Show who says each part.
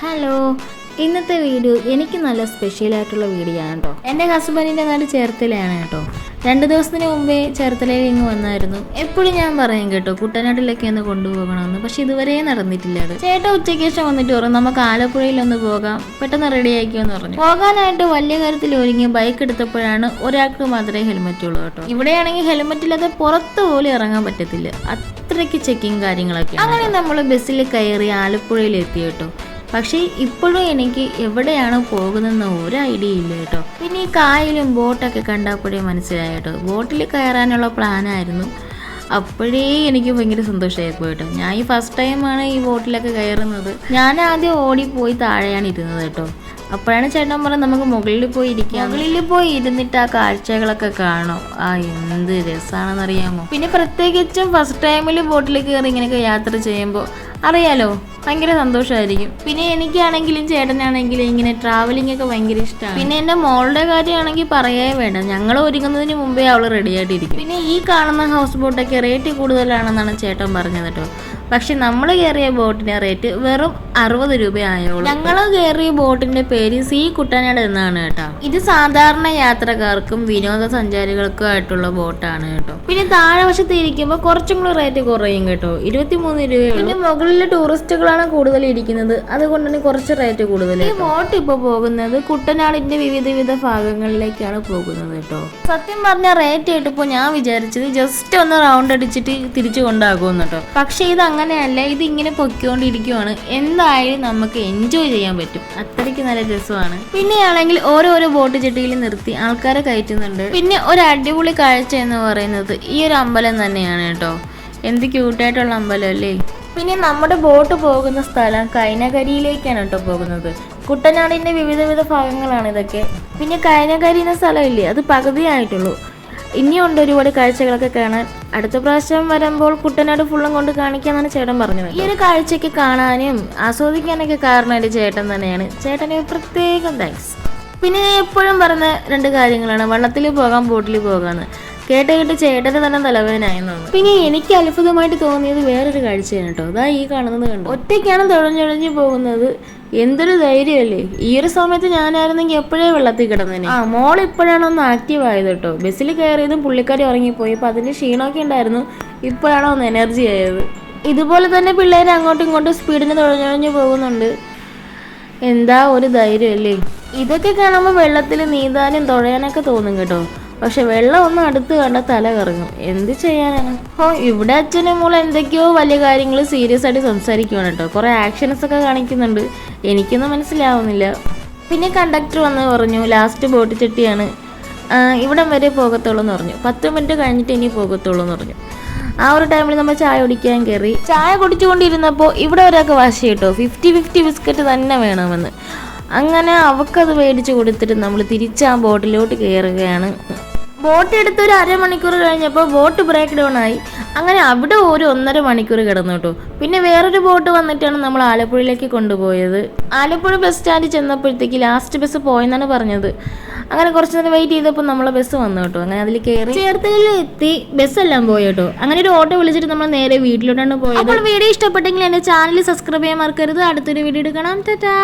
Speaker 1: Hello ഇന്നത്തെ video എനിക്ക് നല്ല സ്പെഷ്യൽ ആയിട്ടുള്ള വീഡിയോ ആണ് കേട്ടോ എന്റെ ഹസ്ബൻഡിന്റെ നാട് ചേർത്തലയാണ് കേട്ടോ രണ്ട് ദിവസത്തിന് മുമ്പേ ചേർത്തലയിൽ ഇങ്ങ് വന്നായിരുന്നു. എപ്പോഴും ഞാൻ പറയും കേട്ടോ കുട്ടനാട്ടിലൊക്കെ ഒന്ന് കൊണ്ടുപോകണമെന്ന് പക്ഷെ ഇതുവരെ നടന്നിട്ടില്ല അത്. ചേട്ട ഉച്ചയ്ക്ക് ശേഷം വന്നിട്ട് പറഞ്ഞു നമുക്ക് ആലപ്പുഴയിൽ ഒന്ന് പോകാം പെട്ടെന്ന് റെഡിയാക്കിയെന്ന് പറഞ്ഞു. പോകാനായിട്ട് വലിയ കാര്യത്തിൽ ഒരുങ്ങി ബൈക്ക് എടുത്തപ്പോഴാണ് ഒരാൾക്ക് മാത്രമേ ഹെൽമെറ്റ് ഉള്ളൂ കേട്ടോ. ഇവിടെയാണെങ്കിൽ ഹെൽമെറ്റ് ഇല്ലാതെ പുറത്ത് പോലും ഇറങ്ങാൻ പറ്റത്തില്ല. അത്രയ്ക്ക് ചെക്കിങ് കാര്യങ്ങളൊക്കെ അങ്ങനെ നമ്മൾ ബസ്സിൽ കയറി ആലപ്പുഴയിൽ എത്തി കേട്ടോ. പക്ഷേ ഇപ്പോഴും എനിക്ക് എവിടെയാണ് പോകുന്നതെന്ന് ഒരു ഐഡിയ ഇല്ല കേട്ടോ. പിന്നെ ഈ കായലും ബോട്ടൊക്കെ കണ്ടപ്പോഴേ മനസ്സിലായി കേട്ടോ. ബോട്ടിൽ കയറാനുള്ള പ്ലാനായിരുന്നു. അപ്പോഴേ എനിക്ക് ഭയങ്കര സന്തോഷമായി പോയിട്ടോ ഞാൻ ഈ ഫസ്റ്റ് ടൈമാണ് ഈ ബോട്ടിലൊക്കെ കയറുന്നത്. ഞാൻ ആദ്യം ഓടിപ്പോയി താഴെയാണ് ഇരുന്നത് കേട്ടോ. അപ്പോഴാണ് ചേട്ടൻ പറഞ്ഞത് നമുക്ക് മുകളിൽ പോയി ഇരിക്കാം. മുകളിൽ പോയി ഇരുന്നിട്ട് ആ കാഴ്ചകളൊക്കെ കാണും. ആ എന്ത് രസമാണെന്നറിയാമോ പിന്നെ പ്രത്യേകിച്ചും ഫസ്റ്റ് ടൈമിൽ ബോട്ടിൽ കയറി ഇങ്ങനെയൊക്കെ യാത്ര ചെയ്യുമ്പോൾ അറിയാലോ ഭയങ്കര സന്തോഷമായിരിക്കും പിന്നെ എനിക്കാണെങ്കിലും ചേട്ടനാണെങ്കിലും ഇങ്ങനെ ട്രാവലിംഗ് ഒക്കെ ഭയങ്കര ഇഷ്ടമാണ് പിന്നെ എന്റെ മോളുടെ കാര്യമാണെങ്കിൽ പറയേ വേണ്ട. ഞങ്ങൾ ഒരുങ്ങുന്നതിന് മുമ്പേ അവൾ റെഡി ആയിട്ടിരിക്കും. പിന്നെ ഈ കാണുന്ന ഹൗസ് ബോട്ടൊക്കെ റേറ്റ് കൂടുതലാണെന്നാണ് ചേട്ടൻ പറഞ്ഞത് കേട്ടോ. പക്ഷെ നമ്മൾ കയറിയ ബോട്ടിന്റെ റേറ്റ് വെറും അറുപത് രൂപയായോളൂ. ഞങ്ങൾ കയറിയ ബോട്ടിന്റെ പേര് സി കുട്ടനാട് എന്നാണ് കേട്ടോ. ഇത് സാധാരണ യാത്രക്കാർക്കും വിനോദസഞ്ചാരികൾക്കും ആയിട്ടുള്ള ബോട്ടാണ് കേട്ടോ. പിന്നെ താഴെ വശത്ത് ഇരിക്കുമ്പോൾ കുറച്ചും കൂടി റേറ്റ് കുറയും കേട്ടോ. ഇരുപത്തി മൂന്ന് രൂപ പിന്നെ മുകളിലെ ടൂറിസ്റ്റുകളാണ് കൂടുതൽ ഇരിക്കുന്നത്. അതുകൊണ്ട് തന്നെ കുറച്ച് റേറ്റ് കൂടുതൽ ഈ ബോട്ട് ഇപ്പോൾ പോകുന്നത് കുട്ടനാടിന്റെ വിവിധ വിവിധ ഭാഗങ്ങളിലേക്കാണ് പോകുന്നത് കേട്ടോ. സത്യം പറഞ്ഞ റേറ്റ് കേട്ടപ്പോൾ ഞാൻ വിചാരിച്ചത് ജസ്റ്റ് ഒന്ന് റൗണ്ട് അടിച്ചിട്ട് തിരിച്ചു കൊണ്ടാകുമെന്ന് കേട്ടോ. പക്ഷേ ഇത് അങ്ങനെയല്ല ഇത് ഇങ്ങനെ പൊക്കിക്കൊണ്ടിരിക്കുവാണ് എന്തായാലും നമുക്ക് എൻജോയ് ചെയ്യാൻ പറ്റും. അത്രയ്ക്ക് നല്ല രസമാണ്. പിന്നെയാണെങ്കിൽ ഓരോരോ ബോട്ട് ചെട്ടിയിൽ നിർത്തി ആൾക്കാരെ കയറ്റുന്നുണ്ട്. പിന്നെ ഒരു അടിപൊളി കാഴ്ച എന്ന് പറയുന്നത് ഈ ഒരു അമ്പലം തന്നെയാണ് കേട്ടോ. എന്ത് ക്യൂട്ടായിട്ടുള്ള അമ്പലം അല്ലേ? പിന്നെ നമ്മുടെ ബോട്ട് പോകുന്ന സ്ഥലം കൈനകരിയിലേക്കാണ് കേട്ടോ പോകുന്നത്. കുട്ടനാടിന്റെ വിവിധ ഭാഗങ്ങളാണ് ഇതൊക്കെ. പിന്നെ കൈനകരി എന്ന സ്ഥലമില്ലേ? അത് പകുതിയായിട്ടുള്ളൂ. ഇനിയുണ്ട് ഒരുപാട് കാഴ്ചകളൊക്കെ കാണാൻ. അടുത്ത പ്രാവശ്യം വരുമ്പോൾ കുട്ടനാട് ഫുള്ളും കൊണ്ട് കാണിക്കാന്നാണ് ചേട്ടൻ പറഞ്ഞത്. ഈ ഒരു കാഴ്ചയ്ക്ക് കാണാനും ആസ്വദിക്കാനൊക്കെ കാരണം എന്റെ ചേട്ടൻ തന്നെയാണ്. ചേട്ടന് പ്രത്യേകം താങ്ക്സ് പിന്നെ എപ്പോഴും പറഞ്ഞ രണ്ട് കാര്യങ്ങളാണ്. വള്ളത്തിൽ പോകാം ബോട്ടിൽ പോകാന്ന്. കേട്ട് കേട്ട് ചേട്ടന് തന്നെ തലവേനായി തോന്നുന്നു. പിന്നെ എനിക്ക് അത്ഭുതമായിട്ട് തോന്നിയത് വേറൊരു കാഴ്ചയാണ് കേട്ടോ. അതാ ഈ കാണുന്നത് കണ്ടു? ഒറ്റയ്ക്കാണ് തുഴഞ്ഞുഴഞ്ഞു പോകുന്നത്. എന്തൊരു ധൈര്യമല്ലേ? ഈ ഒരു സമയത്ത് ഞാനായിരുന്നെങ്കിൽ എപ്പോഴേ വെള്ളത്തിൽ കിടന്നേനെ? ആ മോൾ ഇപ്പോഴാണ് ഒന്ന് ആക്റ്റീവ് ആയത് കേട്ടോ. ബസ്സിൽ കയറിയതും പുള്ളിക്കാരി ഉറങ്ങിപ്പോയി. അപ്പൊ അതിന്റെ ക്ഷീണമൊക്കെ ഉണ്ടായിരുന്നു. ഇപ്പോഴാണ് ഒന്ന് എനർജി ആയത്. ഇതുപോലെ തന്നെ പിള്ളേർ അങ്ങോട്ടും ഇങ്ങോട്ടും സ്പീഡിന് തുഴഞ്ഞുഴഞ്ഞു പോകുന്നുണ്ട്. എന്താ ഒരു ധൈര്യമല്ലേ? ഇതൊക്കെ കാണുമ്പോൾ വെള്ളത്തിൽ നീന്താനും തുഴയാനൊക്കെ തോന്നും കേട്ടോ. പക്ഷെ വെള്ളം ഒന്ന് അടുത്ത് കണ്ട തല കറങ്ങും. എന്ത് ചെയ്യാനാണ്? ഓ ഇവിടെ അച്ഛനും മോൾ എന്തൊക്കെയോ വലിയ കാര്യങ്ങൾ സീരിയസ് ആയിട്ട് സംസാരിക്കുവാണ് കേട്ടോ. കുറെ ആക്ഷൻസ് ഒക്കെ കാണിക്കുന്നുണ്ട്. എനിക്കൊന്നും മനസ്സിലാവുന്നില്ല. പിന്നെ കണ്ടക്ടർ വന്ന് പറഞ്ഞു ലാസ്റ്റ് ബോട്ട് ചെട്ടിയാണ്. ഇവിടം വരെ പോകത്തുള്ളൂ എന്ന് പറഞ്ഞു. പത്ത് മിനിറ്റ് കഴിഞ്ഞിട്ട് ഇനി പോകത്തുള്ളൂ എന്ന് പറഞ്ഞു. ആ ഒരു ടൈമിൽ നമ്മൾ ചായ കുടിക്കാൻ കയറി ചായ കുടിച്ചുകൊണ്ടിരുന്നപ്പോൾ ഇവിടെ ഒരാൾക്ക് വാശി കേട്ടോ ഫിഫ്റ്റി ഫിഫ്റ്റി ബിസ്ക്കറ്റ് തന്നെ വേണമെന്ന്. അങ്ങനെ അവക്കത് മേടിച്ച് കൊടുത്തിട്ട് നമ്മൾ തിരിച്ച് ആ ബോട്ടിലോട്ട് കയറുകയാണ് ബോട്ട് എടുത്ത് ഒരു അരമണിക്കൂർ കഴിഞ്ഞപ്പോൾ ബോട്ട് ബ്രേക്ക് ഡൗൺ ആയി. അങ്ങനെ അവിടെ ഒരു ഒന്നര മണിക്കൂർ കിടന്നു കേട്ടോ പിന്നെ വേറൊരു ബോട്ട് വന്നിട്ടാണ് നമ്മൾ ആലപ്പുഴയിലേക്ക് കൊണ്ടുപോയത്. ആലപ്പുഴ ബസ് സ്റ്റാൻഡിൽ ചെന്നപ്പോഴത്തേക്ക് ലാസ്റ്റ് ബസ് പോയെന്നാണ് പറഞ്ഞത്. അങ്ങനെ കുറച്ച് നേരം വെയിറ്റ് ചെയ്തപ്പോൾ നമ്മളെ ബസ് വന്നു കേട്ടോ അങ്ങനെ അതിൽ കയറി ചേർത്തലിൽ എത്തി ബസ് എല്ലാം പോയി കേട്ടോ അങ്ങനെ ഒരു ഓട്ടോ വിളിച്ചിട്ട് നമ്മൾ നേരെ വീട്ടിലോട്ടാണ് പോയത്. അപ്പോൾ വീഡിയോ ഇഷ്ടപ്പെട്ടെങ്കിൽ എന്റെ ചാനൽ സബ്സ്ക്രൈബ് ചെയ്യാൻ മറക്കരുത്. അടുത്തൊരു വീഡിയോ എടുക്കണം ടാറ്റാ.